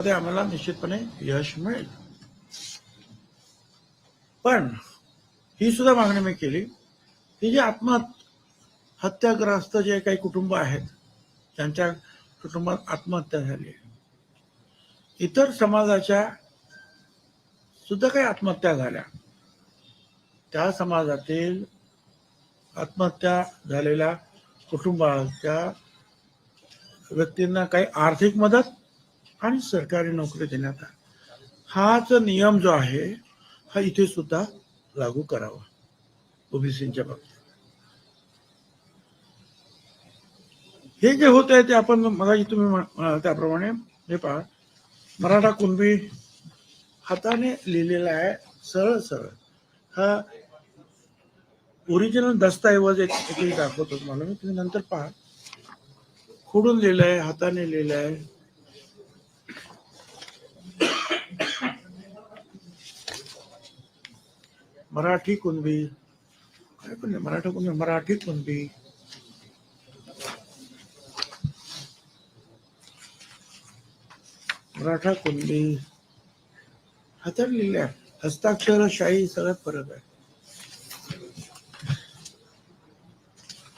मध्ये आम्हाला निश्चितपणे यश मिळेल. पण ही सुद्धा मागणी मी केली की जे आत्महत्याग्रस्त जे काही कुटुंब आहेत त्यांच्या कुटुंबात आत्महत्या झाली आहे इतर समाजाच्या सुद्धा काही आत्महत्या झाल्या. त्या समाजातील आत्महत्या झालेल्या कुटुंबाच्या व्यक्तींना काही आर्थिक मदत आणि सरकारी नोकरी देण्यात हाच नियम जो आहे हा इथे सुद्धा लागू करावा. ओबीसीच्या बाबतीत. हे जे होत आहे ते आपण मगाशी तुम्ही म्हणाल त्याप्रमाणे हे पहा. मराठा कुणबी हाताने लिहिलेला आहे सरळ सरळ. हा ओरिजिनल दस्तऐवज एक एक दाखवतो तुम्हाला. मी तुम्ही नंतर पहा. खोडून लिहिलं आहे हाताने लिहिलं आहे मराठी कुणबी काय पण नाही, मराठा कुणबी मराठी कुणबी मराठा कुणबी आहे हस्ताक्षर शाही सगळ्यात फरक आहे.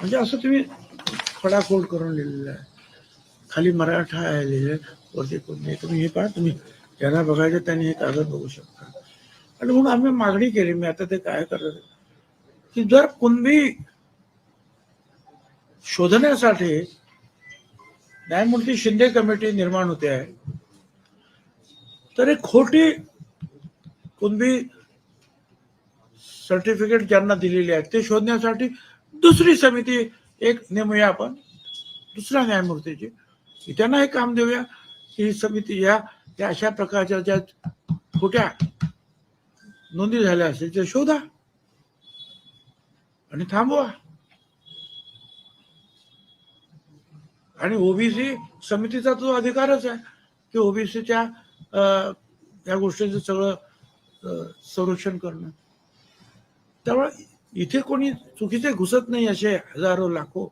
म्हणजे असं तुम्ही फडाफोड करून लिहिलेलं आहे. खाली मराठा आहे लिहिले वरती कुणबी तुम्ही हे पहा तुम्ही ज्यांना बघायचं त्यांनी हे कागद बघू शकता. आणि म्हणून आम्ही मागणी केली मी आता ते काय करत की जर कुणबी शोधण्यासाठी न्यायमूर्ती शिंदे कमिटी निर्माण होते आहे तर एक खोटी कुणबी सर्टिफिकेट ज्यांना दिलेली आहे ते शोधण्यासाठी दुसरी समिती एक नेमूया आपण दुसऱ्या न्यायमूर्तीची. की त्यांना हे काम देऊया की ही समिती या अशा प्रकारच्या ज्या खोट्या नोंदी झाल्या असेल तर शोधा. आणि थांबवा. आणि ओबीसी समितीचा तो अधिकारच आहे की ओबीसीच्या या गोष्टीचं सगळं संरक्षण करणं. त्यामुळे इथे कोणी चुकीचे घुसत नाही असे हजारो लाखो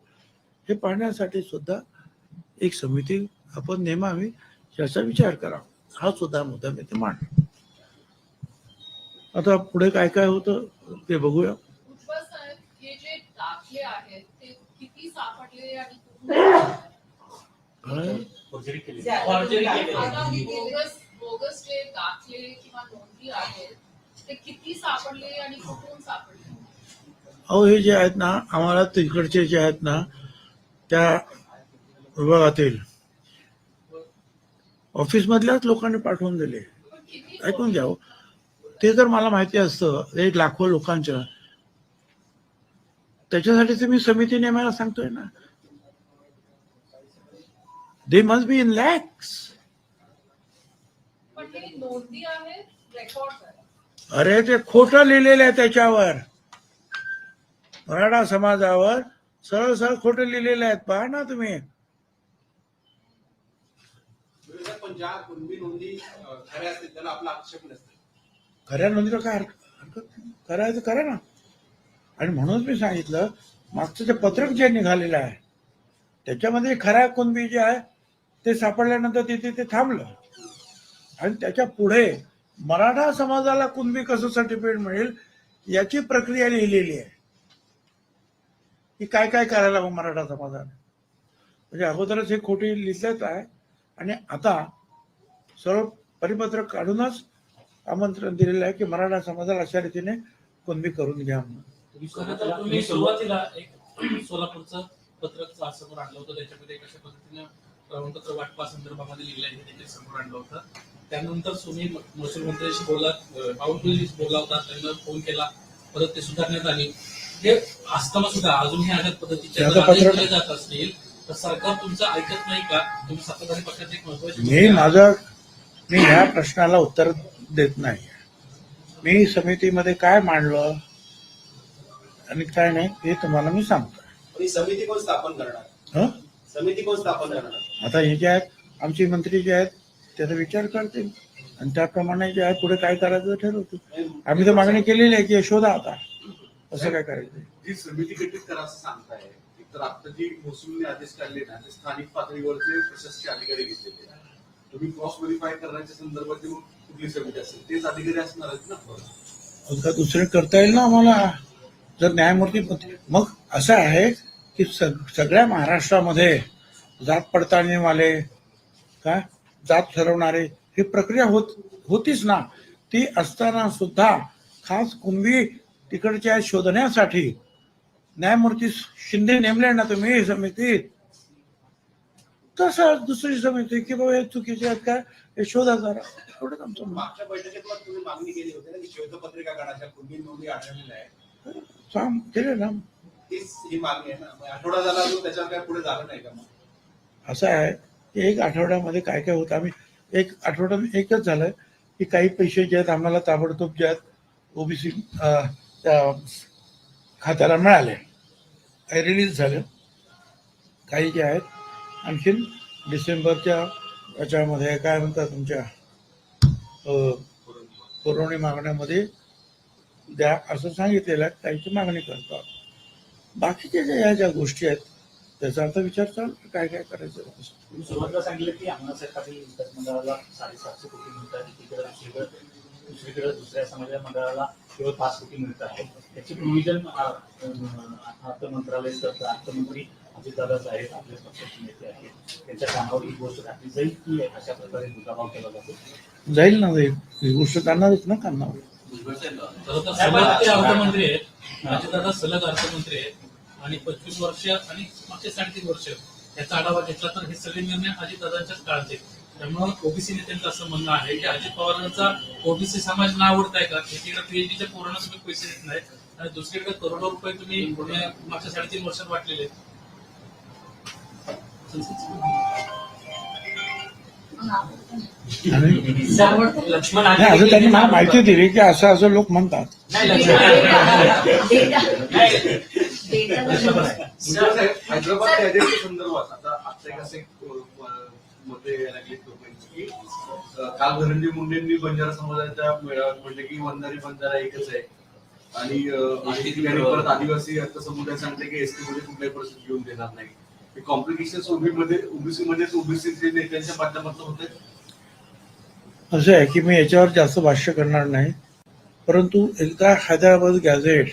हे पाहण्यासाठी सुद्धा एक समिती आपण नेमावी याचा विचार करावा. हा सुद्धा मुद्दा मी ते मांड आता पुढे काय काय होतं ते बघूया. भुजबळ साहेब हे जे दाखले आहेत ते किती सापडले आणि कुठून काय? फॉर्जरी केली. फॉर्जरी आता बोगस बोगस जे दाखले किंवा नोंदी आहेत ते किती सापडले आणि कुठून सापडले? अहो हे जे आहेत ना आम्हाला तिकडचे जे आहेत ना त्या विभागातील ऑफिस मधल्याच लोकांनी पाठवून दिले. ऐकून घ्या हो. ते जर मला माहिती असतं एक लाखो लोकांच्या त्याच्यासाठी तर मी समिती नेमायला सांगतोय ना. They must be in lakhs अरे ते खोटं लिहिलेलं आहे त्याच्यावर. मराठा समाजावर सरळ सरळ खोटं लिहिलेलं आहेत पहा ना तुम्ही. ज्या कुणबी नोंदी खऱ्या असतील त्याला आपला आक्षेप नसतो. खऱ्या नोंदीला काय हरकत हरकत करायचं करा ना. आणि म्हणूनच मी सांगितलं मागचं जे पत्रक जे निघालेलं आहे त्याच्यामध्ये खऱ्या कुणबी जे आहे ते सापडल्यानंतर तिथे ते थांबलं. आणि त्याच्या पुढे मराठा समाजाला कुणबी कसं सर्टिफिकेट मिळेल याची प्रक्रिया लिहिलेली आहे. की काय काय करायला मग मराठा समाजाने? म्हणजे अगोदरच हे खोटी लिहिलेच आहे. आणि आता सर्व परिपत्रक काढूनच आमंत्रण दिलेलं आहे की मराठा समाजाला अशा रीतीने कुणबी करून घ्या म्हणून. सुरुवातीला एक सोलापूरचं पत्रक समोर आणलं होतं. त्याच्यामध्ये कशा पद्धतीनं प्रमाणपत्र वाटपा संदर्भामध्ये लिहिलं आहे देखील समोर आणलं होतं. त्यानंतर तुम्ही महसूल मंत्र्यांशी बोलला पावरफुली बोलला होता त्यांना फोन केला परत ते सुधारण्यात आली. हे असताना सुद्धा अजूनही अशा पद्धतीचे जात असतील. तर सरकार तुमचं ऐकत नाही का? तुम्ही सत्ताधारी पक्षाचे एक महत्त्वाचे मी माझं मी ह्या प्रश्नाला उत्तर देत नाही. मी समितीमध्ये काय मांडलं आणि काय नाही हे तुम्हाला मी सांगतो ही समिती कोण स्थापन करणार? हं? समिती कोण स्थापन करणार? आता हे जे आहेत आमचे मंत्री जे आहेत त्याचा विचार करतील. आणि त्याप्रमाणे जे आहे पुढे काय करायचं ते ठरवतील. आम्ही तर मागणी केलेली आहे की हे शोधा आता. असं काय करायचं जी समिती गठीत करा असं सांगताय. तर आता जी महसूलने आदेश काढले ना ते स्थानिक पातळीवरचे प्रशासकीय अधिकारी घेतलेले तुम्ही क्रॉस व्हेरीफाय करण्याच्या संदर्भात कुठली समिती असेल तेच अधिकारी असणार आहेत ना. का दुसरे करता येईल ना आम्हाला? जर न्यायमूर्ती मग असं आहे की सगळ्या महाराष्ट्रामध्ये जात पडताळणीवाले काय जात ठरवणारे ही प्रक्रिया होत होतीच ना. ती असताना सुद्धा खास कुंभी तिकडच्या शोधण्यासाठी न्यायमूर्ती शिंदे नेमले ना तुम्ही समितीत तसं दुसरी समिती की बाबा हे चुकीचे आहेत काय शोधा जरा एवढंच आमचं म्हणणं. मागच्या बैठकीत पण तुम्ही मागणी केली होती ना की श्वेतपत्रिका काढायच्या कुणबी नोंदी आढळलेल्या आहे सांग केले ना. तीच ही मागणी आहे ना. मग आठवडा झाला अजून त्याच्यावर काय पुढे झालं नाही का मग? असं आहे की एक आठवड्यामध्ये काय काय होतं आम्ही एक आठवड्यात एकच झालं की काही पैसे जे आहेत आम्हाला ताबडतोब जे आहेत ओबीसी त्या खात्याला मिळाले. काही रिलीज झाले. काही जे आहेत आणखीन डिसेंबरच्या त्याच्यामध्ये काय म्हणतात तुमच्या अं, पुरवणी मागण्यामध्ये द्या असं सांगितलेलं आहे काहीची मागणी करतात बाकीच्या ज्या या ज्या गोष्टी आहेत त्याचा आता विचार चालू काय काय करायचं तुम्ही सुरुवातीला सांगितलं की अण्णासाहेब विकास मंडळाला साडेसातशे कोटी मिळतात एकीकडे दुसरीकडे दुसरीकडे दुसऱ्या समाज मंडळाला केवळ पाच कोटी मिळत आहे त्याची प्रोव्हिजन अर्थ मंत्रालय करतं अर्थमंत्री अजितदादाच आहेत आपल्या पक्षाचे नेते आहेत. त्यांच्या कामावर ही गोष्ट घातली जाईल की अशा प्रकारे दुजाभाव केला जातो? जाईल ना जाईल. ही गोष्ट करणारच ना करणार. खरं तर सलग ते अर्थमंत्री आहेत. अजितदादा सलग अर्थमंत्री आहेत. आणि पंचवीस वर्ष आणि मागचे साडेतीन वर्ष याचा आढावा घेतला तर हे सगळे निर्णय अजितदादांच्याच काळात त्यामुळे ओबीसी नेत्यांचं असं म्हणणं आहे की अजित पवारांचा ओबीसी समाज ना आवडताय का? एकीकडे पीएचडीच्या पोरांना तुम्ही पैसे देत नाही आणि दुसरीकडे करोडो रुपये तुम्ही मागच्या साडेतीन वर्षात वाटलेले लक्ष्मण नाही, असं त्यांनी मला माहिती दिली की असं असं लोक म्हणतात. साहेब, हैदराबाद कॅडेटच्या संदर्भात आता आता एक असे मध्ये लागली लोकांची. की अं, काल धनंजय मुंडेंनी बंजारा समाजाच्या मेळाव्यात म्हटले की वंजारी बंजारा एकच आहे. आणि परत आदिवासी अर्थ समुदाय सांगते की एसटी मध्ये कुठल्याही परिस्थिती घेऊन देणार नाही. कॉम्प्लिकेशन ओबी मध्ये ओबीसी मध्येच ओबीसी नेत्यांच्या माध्यमातून होते असं आहे की मी याच्यावर जास्त भाष्य करणार नाही. परंतु एकदा हैदराबाद गॅझेट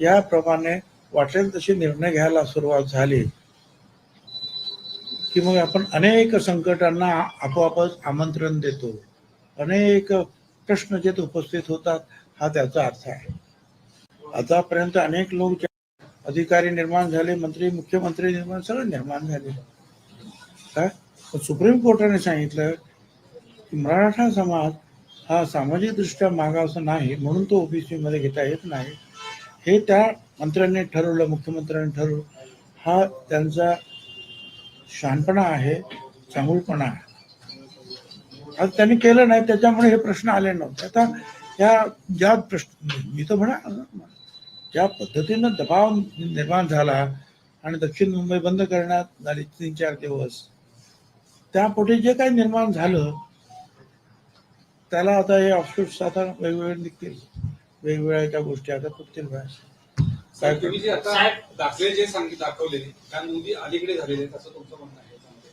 याप्रमाणे वाटेल तसे निर्णय घ्यायला सुरुवात झाली की मग आपण अनेक संकटांना आपोआपच आमंत्रण देतो. अनेक प्रश्न जे उपस्थित होतात हा त्याचा अर्थ आहे. आतापर्यंत अनेक लोक अधिकारी निर्माण झाले मंत्री मुख्यमंत्री निर्माण सगळं निर्माण झाले. काय? पण सुप्रीम कोर्टाने सांगितलं की मराठा समाज हा सामाजिकदृष्ट्या मागास नाही म्हणून तो ओबीसीमध्ये घेता येत नाही. हे त्या मंत्र्यांनी ठरवलं मुख्यमंत्र्यांनी ठरवलं. हा त्यांचा शहाणपणा आहे चांगुलपणा आहे. आज त्यांनी केलं नाही त्याच्यामुळे हे प्रश्न आले नव्हते. आता या ज्या प्रश्न मी तर म्हणा ज्या पद्धतीनं दबाव निर्माण झाला आणि दक्षिण मुंबई बंद करण्यात झाली तीन चार दिवस त्यापोटी जे काही निर्माण झालं त्याला आता हे ऑफशूट्स आता वेगवेगळे निघतील. वेगवेगळ्या ज्या गोष्टी आता फुटतील तुम्ही जे आता दाखले जे सांगित दाखवले त्या नोंदी अलीकडे झालेले आहेत असं तुमचं म्हणणं आहे. त्यामध्ये.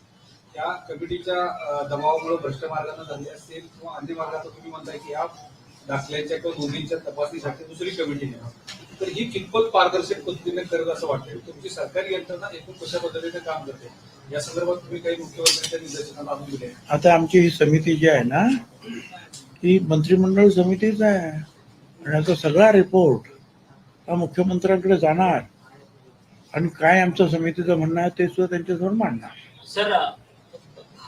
त्या कमिटीच्या दबावामुळे भ्रष्ट मार्गाने झाले असतील किंवा अन्य मार्गाचा तुम्ही म्हणताय की या दाखल्याच्या किंवा नोंदींच्या तपासणीसाठी दुसरी कमिटी नेमा. तर ही कितपत पारदर्शक पद्धतीने करत असं वाटतं तुमची सरकारी यंत्रणा एकूण कशा पद्धतीने काम करते? या संदर्भात तुम्ही काही मुख्यमंत्र्यांच्या निर्देशनाला आणून दिले आता आमची ही समिती जी आहे ना ही मंत्रिमंडळ समितीच आहे. आणि याचा सगळा रिपोर्ट हा मुख्यमंत्र्यांकडे जाणार. आणि काय आमचं समितीचं म्हणणं आहे ते सुद्धा त्यांच्यासमोर मांडणार. सर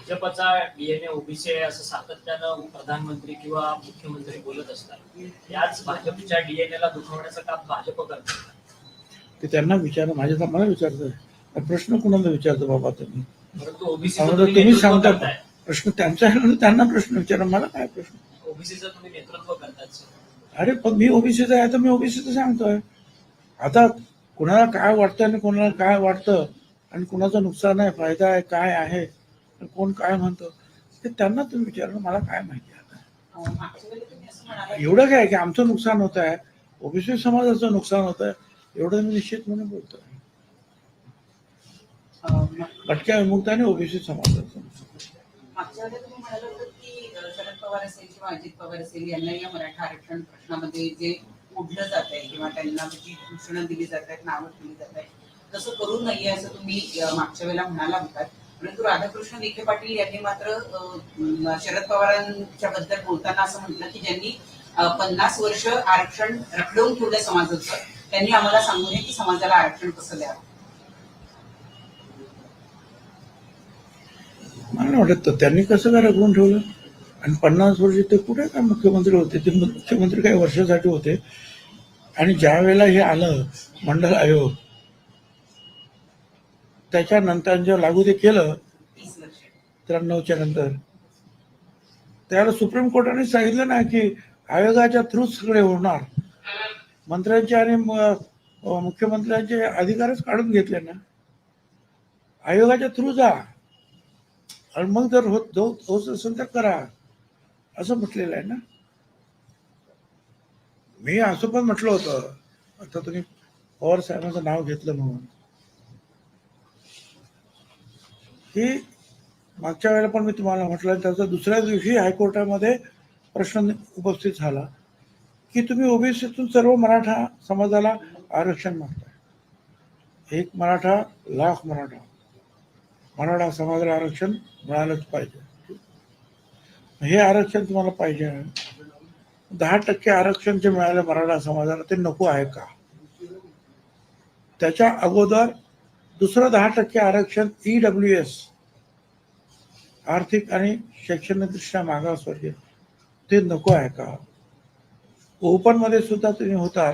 भाजपचा डीएनए ओबीसी आहे असं सातत्यानं प्रधानमंत्री किंवा मुख्यमंत्री बोलत असतात. याच भाजपच्या डीएनए ला दुखवण्याचं काम भाजप करते ते त्यांना विचार माझ्या मला विचारतं प्रश्न कुणाला विचारतो बाबा तुम्ही? परंतु ओबीसी तुम्ही सांगता. प्रश्न त्यांचा आहे त्यांना प्रश्न विचारा मला काय प्रश्न? ओबीसीचं तुम्ही नेतृत्व करतात अरे पण मी ओबीसीचा आहे तर मी ओबीसीचं सांगतोय. आता कुणाला काय वाटतं आणि कोणाला काय वाटतं आणि कुणाचं नुकसान आहे फायदा आहे काय आहे कोण काय म्हणतं ते त्यांना तुम्ही विचारणं मला काय माहिती आता. एवढं काय की आमचं नुकसान होत आहे ओबीसी समाजाचं नुकसान होत आहे एवढं मी निश्चित म्हणून बोलतोय. भटक्या विमुक्त आणि ओबीसी समाजाचं शरद पवार असेल किंवा अजित पवार असेल यांना या मराठा आरक्षण प्रश्नामध्ये जे ओढलं जात आहे किंवा त्यांना जी घोषणा दिली जात आहेत नावं दिली जात आहेत तसं करू नये असं तुम्ही मागच्या वेळेला म्हणाला होतात परंतु राधाकृष्ण विखे पाटील यांनी मात्र शरद पवारांच्या बद्दल बोलताना असं म्हटलं की ज्यांनी पन्नास वर्ष आरक्षण रखडवून ठेवलं समाजाचं त्यांनी आम्हाला सांगू नये की समाजाला आरक्षण कसं द्यावं? मला नाही वाटत. त्यांनी कसं काय रखडून ठेवलं? आणि पन्नास वर्ष ते कुठे काय मुख्यमंत्री होते? ते मुख्यमंत्री काही वर्षासाठी होते. आणि ज्या वेळेला हे आलं मंडल आयोग त्याच्यानंतर जेव्हा लागू ते केलं त्र्याण्णवच्या नंतर. त्याला सुप्रीम कोर्टाने सांगितलं ना की आयोगाच्या थ्रू सगळे होणार. मंत्र्यांचे आणि मुख्यमंत्र्यांचे अधिकारच काढून घेतले ना. आयोगाच्या थ्रू जा. आणि मग जर होत होत असेल तर करा. असं म्हटलेलं आहे ना. मी असं पण म्हटलं होतं. आता तुम्ही पवार साहेबांचं नाव घेतलं म्हणून. की मागच्या वेळेला पण मी तुम्हाला म्हटलं त्याचा दुसऱ्या दिवशी हायकोर्टामध्ये प्रश्न उपस्थित झाला की तुम्ही ओबीसीतून सर्व मराठा समाजाला आरक्षण मागताय. एक मराठा लाख मराठा. मराठा समाजाला आरक्षण मिळालंच पाहिजे. हे आरक्षण तुम्हाला पाहिजे दहा टक्के आरक्षण जे मिळालं मराठा समाजाला ते नको आहे का? त्याच्या अगोदर दुसरं दहा टक्के आरक्षण ई डब्ल्यू एस आर्थिक आणि शैक्षणिकदृष्ट्या मागासवर्गीय. ते नको आहे का? ओपनमध्ये सुद्धा तुम्ही होतात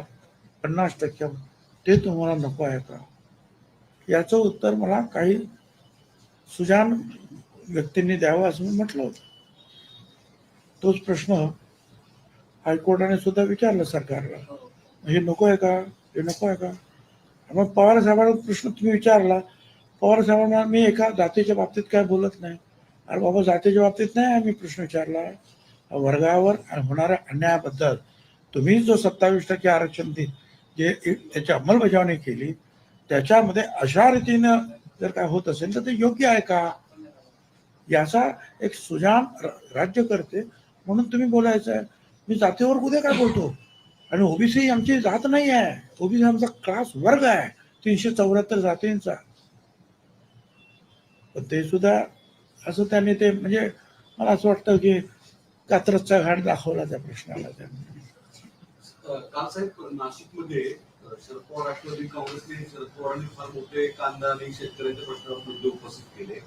पन्नास टक्के. ते तुम्हाला नको आहे का? याचं उत्तर मला काही सुजान व्यक्तींनी द्यावं असं मी म्हटलं होतं. तोच प्रश्न हायकोर्टाने सुद्धा विचारलं सरकारला. हे नको आहे का? हे नको आहे का? मग पवार साहेबांना प्रश्न तुम्ही विचारला. पवार साहेबांना मी एका जातीच्या बाबतीत काय बोलत नाही. अरे बाबा जातीच्या बाबतीत नाही आम्ही प्रश्न विचारला. वर्गावर होणाऱ्या अन्यायाबद्दल तुम्ही जो सत्तावीस टक्के आरक्षण दे जे त्याची अंमलबजावणी केली त्याच्यामध्ये अशा रीतीनं जर काय होत असेल तर ते योग्य आहे का? याचा एक सुजाम र- राज्य करते. म्हणून तुम्ही बोलायचं आहे. मी जातीवर उद्या काय बोलतो? आणि ओबीसी आमची जात नाही आहे. ओबीसी आमचा क्लास वर्ग आहे. तीनशे चौऱ्याहत्तर जातींचा. पण ते सुद्धा असं त्यांनी ते म्हणजे मला असं वाटतं की कात्रजचा घाट दाखवला त्या प्रश्नाला त्यांनी. नाशिकमध्ये शरद पवार राष्ट्रवादी काँग्रेसने शरद पवारांनी फार मोठे कांदा आणि शेतकऱ्यांच्या प्रश्नावर मुद्दे उपस्थित केले.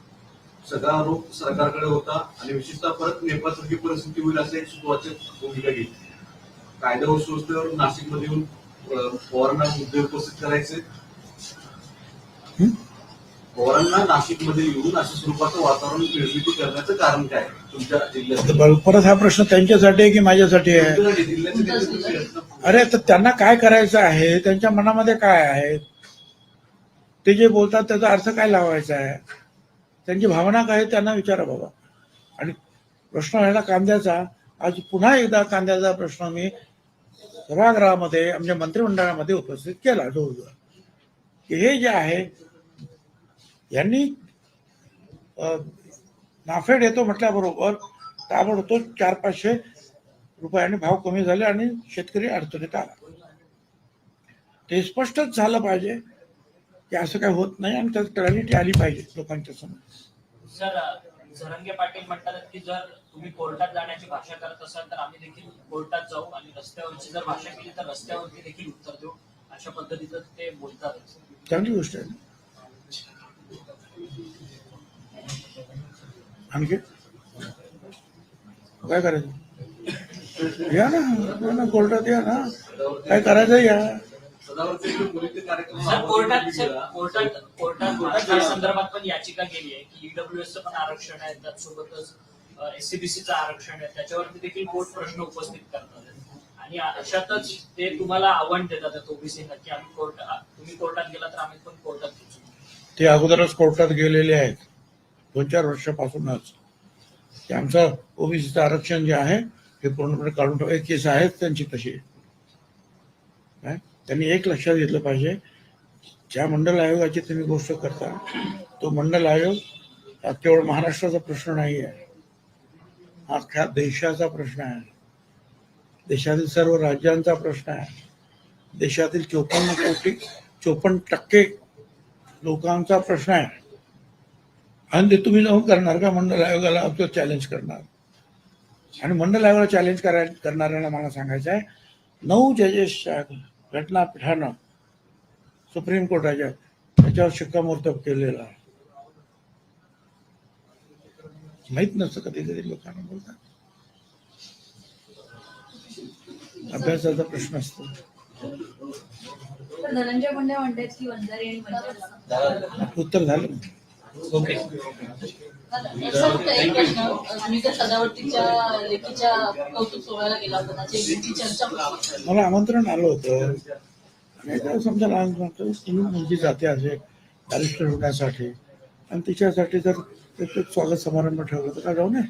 सगळा आरोप सरकारकडे होता आणि विशेषतः परत नेपाळसारखी परिस्थिती होईल असं एक सुवाचक भूमिका घेतली. कायदा व सुव्यवस्थेवर नाशिकमध्ये येऊन पवारांना मुद्दे उपस्थित करायचे? पवारांना नाशिकमध्ये येऊन अशा स्वरूपाचं वातावरण निर्मिती करण्याचं कारण काय? तुमच्या जिल्ह्यात. परत हा प्रश्न त्यांच्यासाठी आहे की माझ्यासाठी आहे? अरे तर त्यांना काय करायचं आहे? त्यांच्या मनामध्ये काय आहे? ते जे बोलतात त्याचा अर्थ काय लावायचा आहे? त्यांची भावना काय आहे त्यांना विचारा बाबा. आणि प्रश्न राहिला कांद्याचा. आज पुन्हा एकदा कांद्याचा प्रश्न मी सभागृहामध्ये आमच्या मंत्रिमंडळामध्ये उपस्थित केला जवळजवळ की हे जे आहे यांनी नाफेड येतो म्हटल्याबरोबर ताबडतोब चार पाचशे रुपयाने भाव कमी झाले आणि शेतकरी अडचणीत आला. ते स्पष्टच झालं पाहिजे की असं काही होत नाही आणि त्यात क्लॅरिटी आली पाहिजे लोकांच्या समोर. सर झरंगे पाटील म्हणतात की जर तुम्ही कोर्टात जाण्याची भाषा करत असाल तर आम्ही देखील कोर्टात जाऊ आणि रस्त्यावरची जर भाषा केली तर रस्त्यावरती देखील उत्तर देऊ. अशा पद्धतीचं ते बोलतात. चांगली गोष्ट आहे. आणखी? काय करायचं? या ना कोर्टात या ना. काय करायचं या? सर कोर्टात. कोर्टात कोर्टात कोर्टात या संदर्भात पण याचिका केली आहे की ईडब्ल्यूएस पण आरक्षण आहे त्याचसोबतच एससीबीसीचं आरक्षण आहे त्याच्यावरती देखील कोर्ट प्रश्न उपस्थित करतात. आणि अशातच ते तुम्हाला आव्हान देतात ओबीसीला की आम्ही कोर्ट तुम्ही कोर्टात गेला तर आम्ही पण कोर्टात घेऊ ते अगोदरच कोर्टात गेलेले आहेत. दोन चार वर्षापासूनच. ते आमचं ओबीसीचं आरक्षण जे आहे हे पूर्णपणे काढून ठेव एक केस आहेत त्यांची तशी. काय? त्यांनी एक लक्षात घेतलं पाहिजे ज्या मंडल आयोगाची तुम्ही गोष्ट करता तो मंडल आयोग हा केवळ महाराष्ट्राचा प्रश्न नाही आहे हा अख्ख्या देशाचा प्रश्न आहे. देशातील सर्व राज्यांचा प्रश्न आहे. देशातील चोपन्न कोटी चोपन्न टक्के लोकांचा प्रश्न आहे. आणि ते तुम्ही जाऊन करणार का? मंडल आयोगाला तो चॅलेंज करणार. आणि मंडल आयोगाला चॅलेंज कराय करणाऱ्यांना मला सांगायचं आहे नऊ जजेसच्या घटनापीठानं सुप्रीम कोर्टाच्या त्याच्यावर शिक्कामोर्तब केलेला माहीत नसतं कधी कधी लोकांना बोलतात. अभ्यासाचा प्रश्न असतो. धनंजय मुंडे म्हणतात की वंजारी आणि मंजारी उत्तर झालं. ओके. मला आमंत्रण आलं होतं. आणि समजा लहान तुम्ही मुलगी जाते असे बॅरिस्टर होण्यासाठी आणि तिच्यासाठी जर स्वागत समारंभ ठेवला तर का जाऊ नये?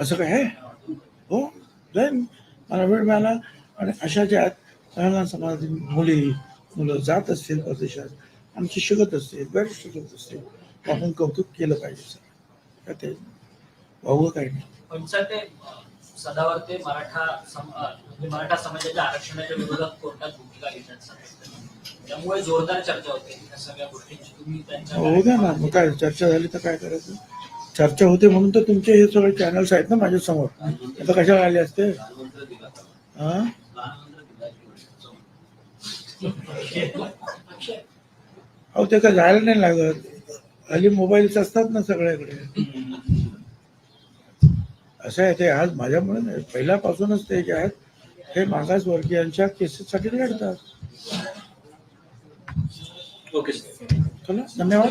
असं काय आहे? हो? जाईन. मला वेळ मिळाला. आणि अशा ज्या लहान लहान समाजातील मुली मुलं जात असतील परदेशात आमची शिकत असतील बॅरिस्टर होत असतील तर आपण कौतुक केलं पाहिजे ते वावगं काही नाही. पण सर ते सदावर ते मराठा म्हणजे मराठा समाजाच्या आरक्षणाच्या विरोधात कोर्टात भूमिका घेतात त्यामुळे जोरदार चर्चा होते या सगळ्या गोष्टींची. तुम्ही त्यांच्या हो द्या ना मग काय चर्चा झाली तर काय करायचं? चर्चा होते म्हणून तर तुमचे हे सगळे चॅनल्स आहेत ना माझ्यासमोर आता कशाला आले असते? हा? अहो ते काय जायला नाही लागत. हल्ली मोबाईल्स असतात ना सगळ्याकडे. असं आहे ते आज माझ्यामुळे नाही. पहिल्यापासूनच ते जे आहेत हे मागासवर्गीयांच्या केसेससाठी लढतात ओके चला धन्यवाद.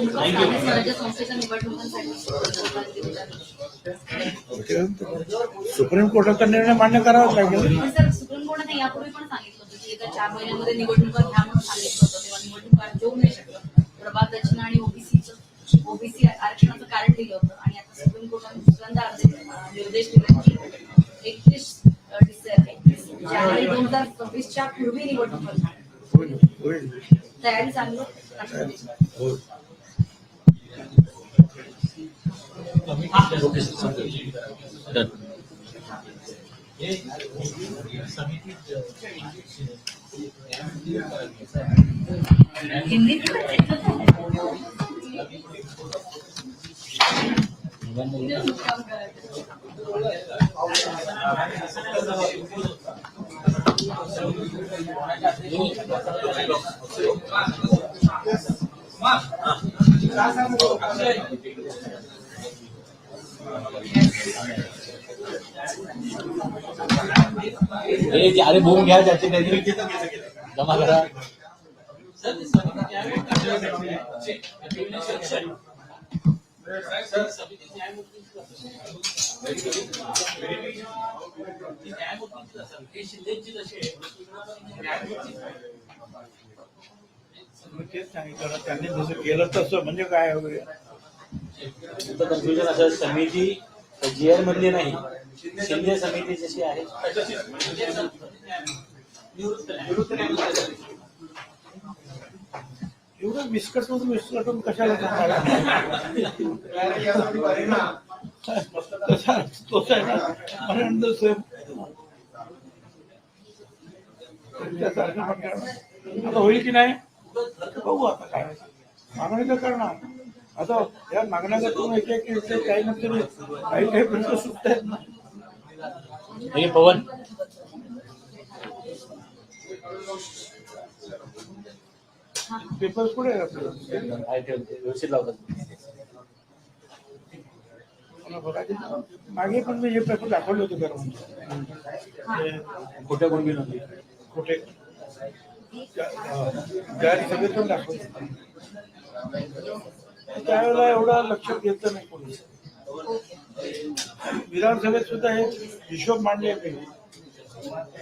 सुप्रीम कोर्टाचा निर्णय मान्य करावाच लागेल. पण सर सुप्रीम कोर्टाने यापूर्वी पण सांगितलं होतं की येत्या चार महिन्यांमध्ये निवडणुका घ्या म्हणून सांगितलं होतं. तेव्हा निवडणुका येऊ नाही शकलं रचना आणि ओबीसीचं ओबीसी आरक्षणाचं कारण दिलं होतं. आणि आता सुप्रीम कोर्टाने दुसऱ्यांदा निर्देश दिले की एकतीस डिसेंबर जानेवारी दोन हजार सव्वीसच्या पूर्वी निवडणुका तयारी चालू आहे. होईल करायचं अरे बघून घ्या त्याचे काहीतरी जमा करा. तेच सांगितलं त्यांनी जसं केलं तसं म्हणजे काय वगैरे? कन्फ्युजन असं समिती जी आर मधली नाही. शिंदे समिती जशी आहे. एवढं विस्कटून विस्कटून कशाला आहे आता होईल की नाही? बघू आता काय. मागणी तर करणार. आता या मागण्या एक एक काही ना तरी काही काही प्रश्न सुटत आहेत ना पवन. पेपर ठेवते व्यवस्थित लावतात. मागे पण मी हे पेपर दाखवले होते गरम खोट्या गुणबी नव्हती कुठे? गैरसभेत पण दाखवले. त्यावेळेला एवढा लक्ष घेतलं नाही कोणी. विधानसभेत सुद्धा हे हिशोब मांडले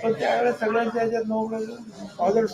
पण त्यावेळेला सगळ्यांच्या ह्याच्यात नऊ ऑर्डर